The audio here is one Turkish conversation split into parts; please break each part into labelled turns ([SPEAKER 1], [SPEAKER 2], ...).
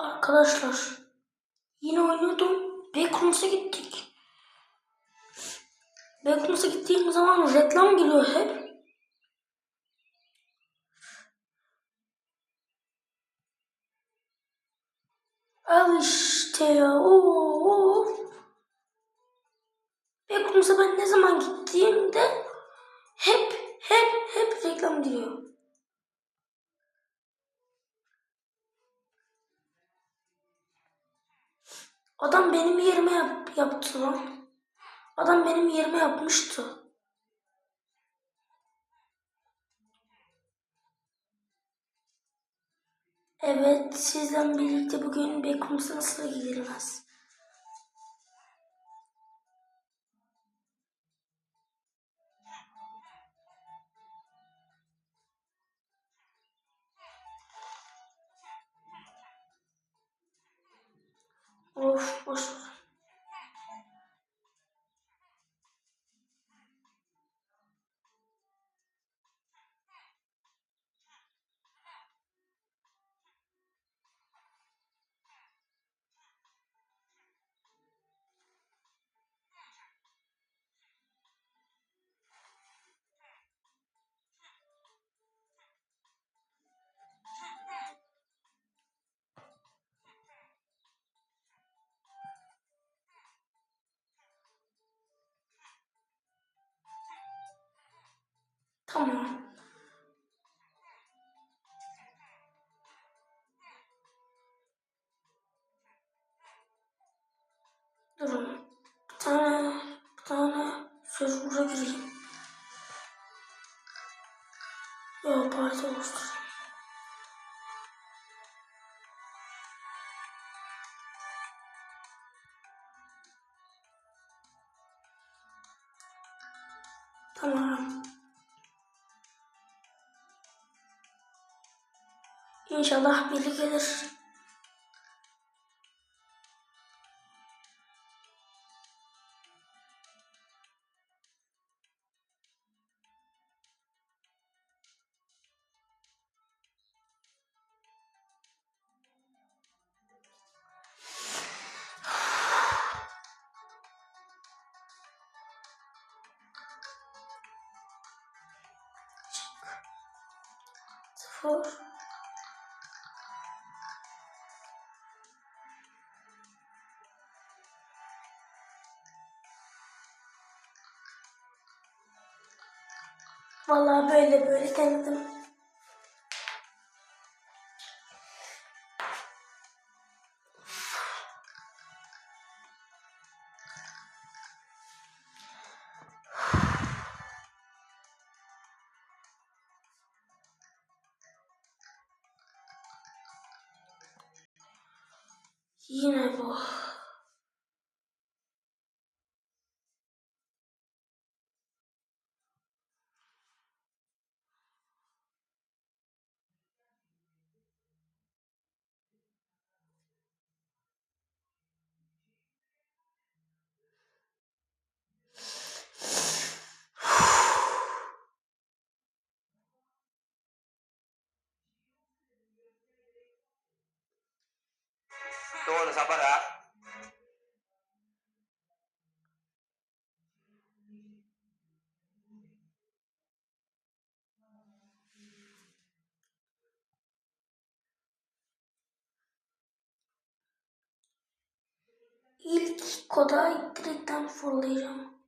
[SPEAKER 1] Arkadaşlar yine oynuyordum. Backrooms'a gittik. Backrooms'a gittiğim zaman reklam geliyor hep. Al işte ya. Oo. Backrooms'a ben ne zaman gittiğimde hep hep hep reklam geliyor. Adam benim yerime yap, yaptı lan. Adam benim yerime yapmıştı. Evet, sizden birlikte bugün Backrooms'a nasıl gidilmez? Tamam. Durun. Bir tane, bir tane server'a gireyim. Yok, parti oluşturayım. İnşallah biri gelir. Sıfır. Vallahi böyle böyle denedim.
[SPEAKER 2] Sabar ya.
[SPEAKER 1] İlk koda direkten fırlayacağım.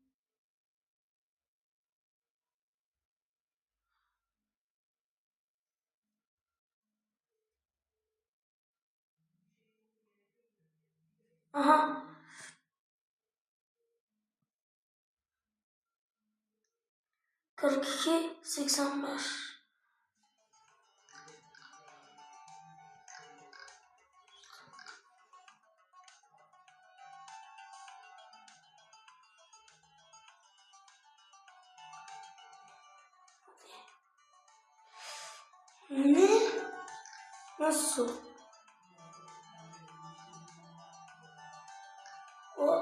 [SPEAKER 1] Aha. Kırk iki, seksen beş.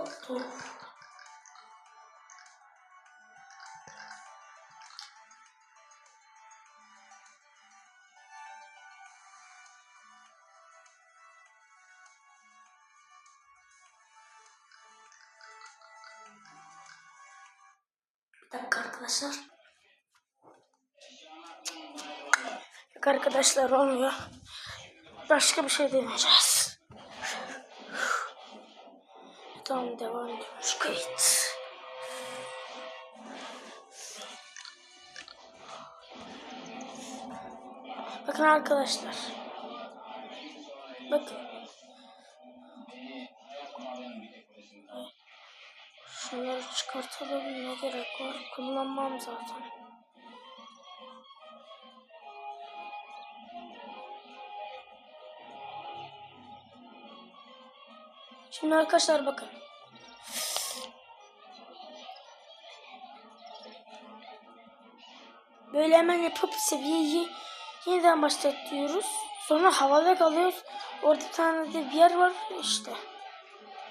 [SPEAKER 1] oldu. Bir dakika
[SPEAKER 3] arkadaşlar. Yok olmuyor. Başka bir şey deneyeceğiz. Tamam devam ediyormuş kayıt. Bakın arkadaşlar. Bakın. Şunları çıkartalım ne gerek var? Kullanmam zaten. Şimdi arkadaşlar bakın. Böyle hemen yapıp seviyeyi yeniden başlatıyoruz. Sonra havada kalıyoruz. Orada tane de bir yer var işte.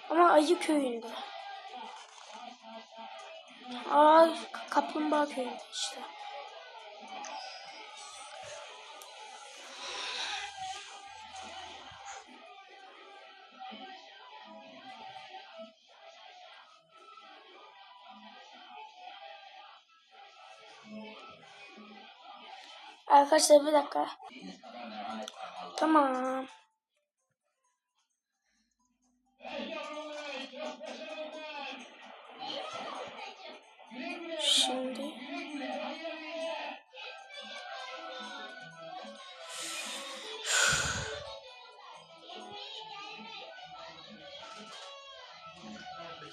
[SPEAKER 3] Ama ayı köyünde. Ay kaplumbağa köyünde işte. Arkadaşlar bir dakika. Tamam. Şimdi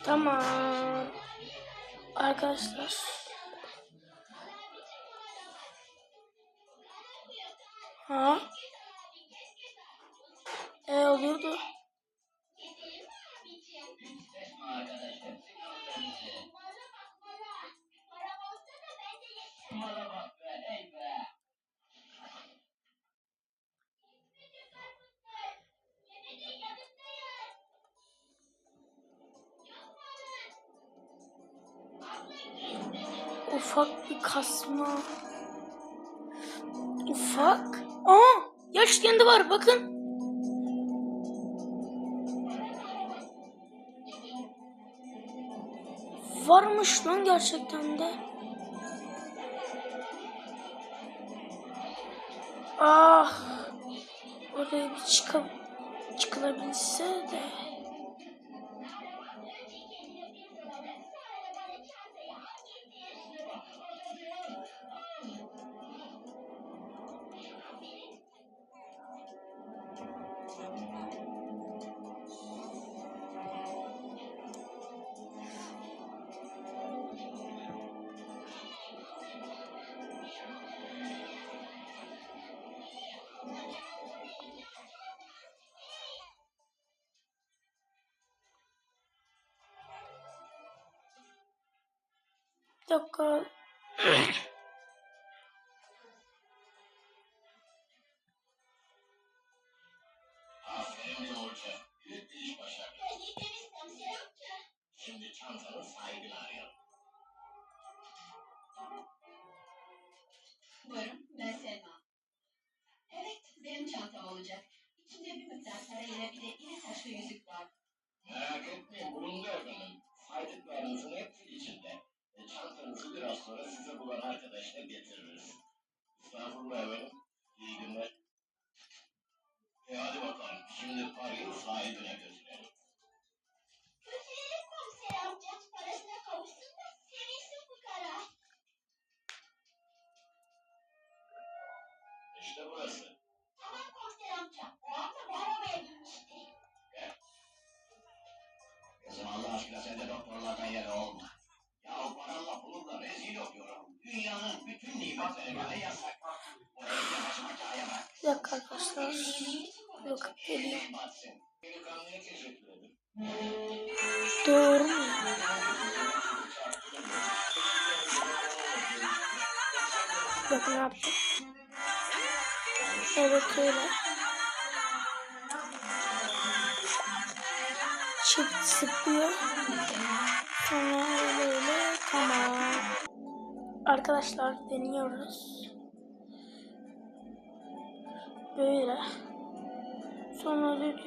[SPEAKER 3] Tamam. Arkadaşlar. Ufak bir kasma. Ufak. Aa, yaş kendi var bakın. Varmış lan gerçekten de. Ah. Oraya bir çıkıp çıkılabilse de. Bir dakika. I could. Geliyor. Doğru mu? Bakın ne yaptım. Evet öyle. Çift sıkıyor. Sonra böyle tamam. Arkadaşlar deniyoruz. Böyle sonra öldük.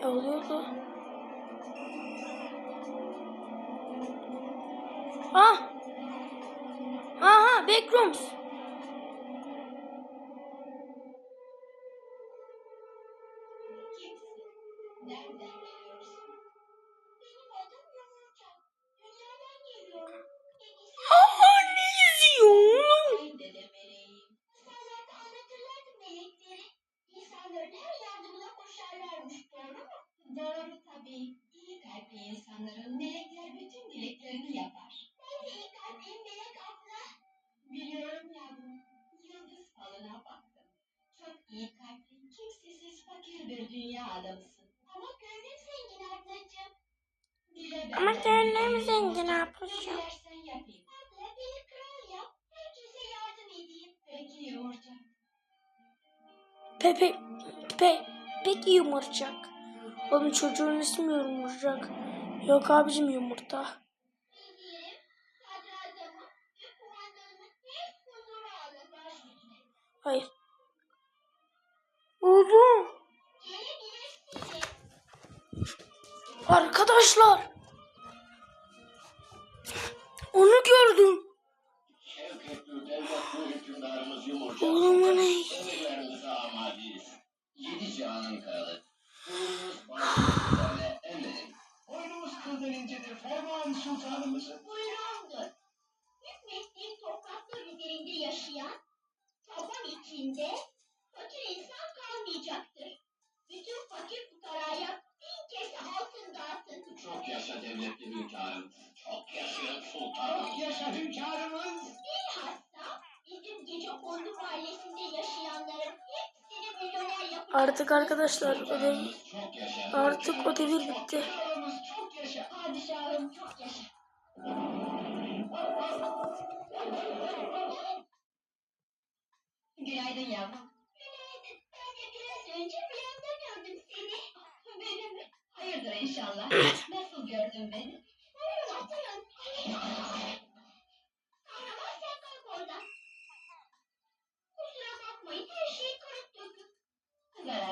[SPEAKER 1] E, oluyordu. Ah!
[SPEAKER 4] big rooms. Zengin
[SPEAKER 3] Ne dilersen yapayım.
[SPEAKER 4] Abla beni kral yap. Herkese yardım edeyim.
[SPEAKER 3] Peki yumurta.
[SPEAKER 1] Pepe, Pepe, peki yumurcak. Oğlum çocuğun ismi yumurcak. Yok abicim yumurta. Hayır. Oğlum. Arkadaşlar. Onu gördüm. Oğlum
[SPEAKER 5] amadeyiz. Yedi cihanın kralı. Boynumuz kıldan incedir. Ferman sultanımızın.
[SPEAKER 1] Artık arkadaşlar
[SPEAKER 5] yaşa.
[SPEAKER 1] artık o devir bitti.
[SPEAKER 3] Günaydın yavrum.
[SPEAKER 4] Günaydın. Ben de biraz önce rüyamda gördüm seni.
[SPEAKER 3] Beni mi? Hayırdır inşallah. Nasıl gördün beni?
[SPEAKER 4] Buyurun oturun.
[SPEAKER 3] Yeah.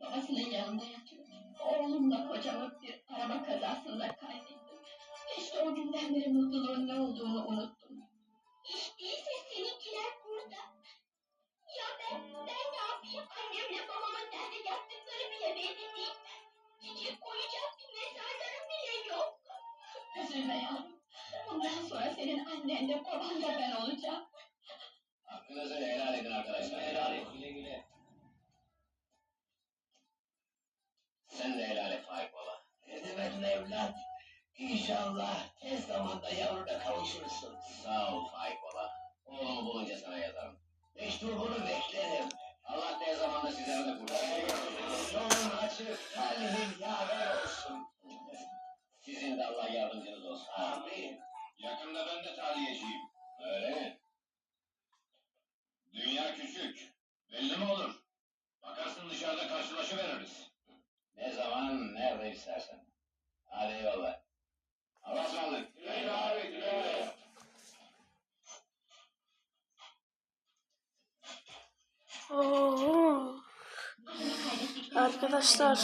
[SPEAKER 3] Babasının yanında yatıyor. Oğlumla kocamı bir araba kazasında kaybettim. İşte o günden beri mutluluğun ne olduğunu unuttum. Annen de baban da ben olacağım.
[SPEAKER 5] Hakkınızı helal edin arkadaşlar. Helal edin. Güle güle. Sen de helal et Faik Baba.
[SPEAKER 6] Edemedim evlat. İnşallah tez zamanda yavruna kavuşursun.
[SPEAKER 5] Sağ ol Faik Baba. Oğlumu bulunca sana yazarım.
[SPEAKER 6] Mektubunu beklerim.
[SPEAKER 5] Allah ne zamanda sizleri de kurtarsın.
[SPEAKER 6] Yolun açık, kalbin yaver olsun.
[SPEAKER 5] Sizin de Allah yardımcınız olsun.
[SPEAKER 6] Amin.
[SPEAKER 5] Yakında ben de tahliyeciyim. Öyle? Dünya küçük. Belli mi olur? Bakarsın dışarıda karşılaşıveririz. Ne zaman, nerede istersen. Hadi eyvallah. Allah'a ısmarladık. Güle abi, güle.
[SPEAKER 1] Arkadaşlar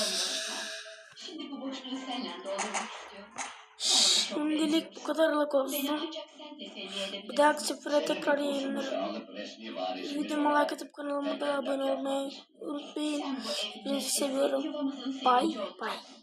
[SPEAKER 1] kadarlık olsun. Bir dahaki sefere tekrar yayınlarım. Videoma like atıp kanalıma da abone olmayı unutmayın. Sizi seviyorum. Bye bye.